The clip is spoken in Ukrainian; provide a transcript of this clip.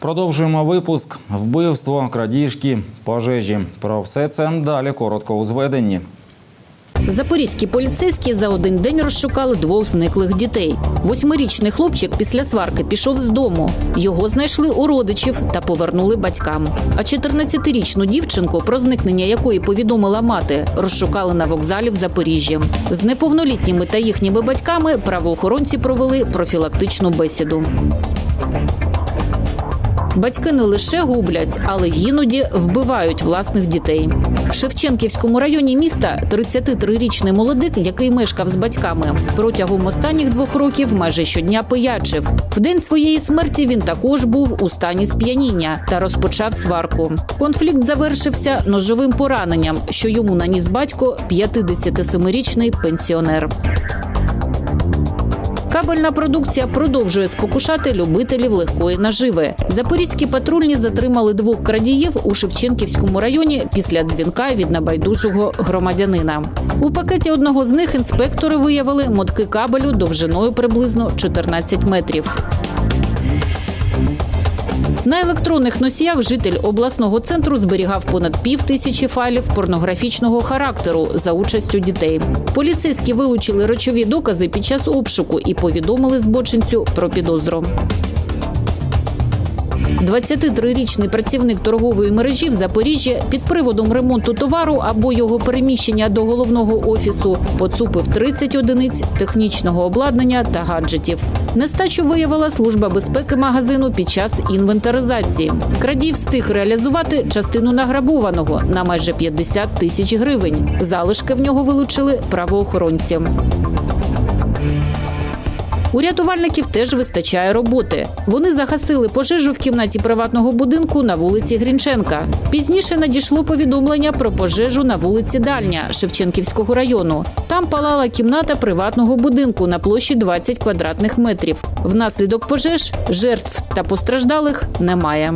Продовжуємо випуск. Вбивство, крадіжки, пожежі. Про все це далі коротко у зведенні. Запорізькі поліцейські за один день розшукали двох зниклих дітей. Восьмирічний хлопчик після сварки пішов з дому. Його знайшли у родичів та повернули батькам. А 14-річну дівчинку, про зникнення якої повідомила мати, розшукали на вокзалі в Запоріжжі. З неповнолітніми та їхніми батьками правоохоронці провели профілактичну бесіду. Батьки не лише гублять, але іноді вбивають власних дітей. В Шевченківському районі міста 33-річний молодик, який мешкав з батьками, протягом останніх двох років майже щодня пиячив. В день своєї смерті він також був у стані сп'яніння та розпочав сварку. Конфлікт завершився ножовим пораненням, що йому наніс батько 57-річний пенсіонер. Кабельна продукція продовжує спокушати любителів легкої наживи. Запорізькі патрульні затримали двох крадіїв у Шевченківському районі після дзвінка від набайдужого громадянина. У пакеті одного з них інспектори виявили мотки кабелю довжиною приблизно 14 метрів. На електронних носіях житель обласного центру зберігав понад пів тисячі файлів порнографічного характеру за участю дітей. Поліцейські вилучили речові докази під час обшуку і повідомили збочинцю про підозру. 23-річний працівник торгової мережі в Запоріжжі під приводом ремонту товару або його переміщення до головного офісу поцупив 30 одиниць технічного обладнання та гаджетів. Нестачу виявила служба безпеки магазину під час інвентаризації. Крадій встиг реалізувати частину награбованого на майже 50 тисяч гривень. Залишки в нього вилучили правоохоронці. У рятувальників теж вистачає роботи. Вони загасили пожежу в кімнаті приватного будинку на вулиці Грінченка. Пізніше надійшло повідомлення про пожежу на вулиці Дальня Шевченківського району. Там палала кімната приватного будинку на площі 20 квадратних метрів. Внаслідок пожеж жертв та постраждалих немає.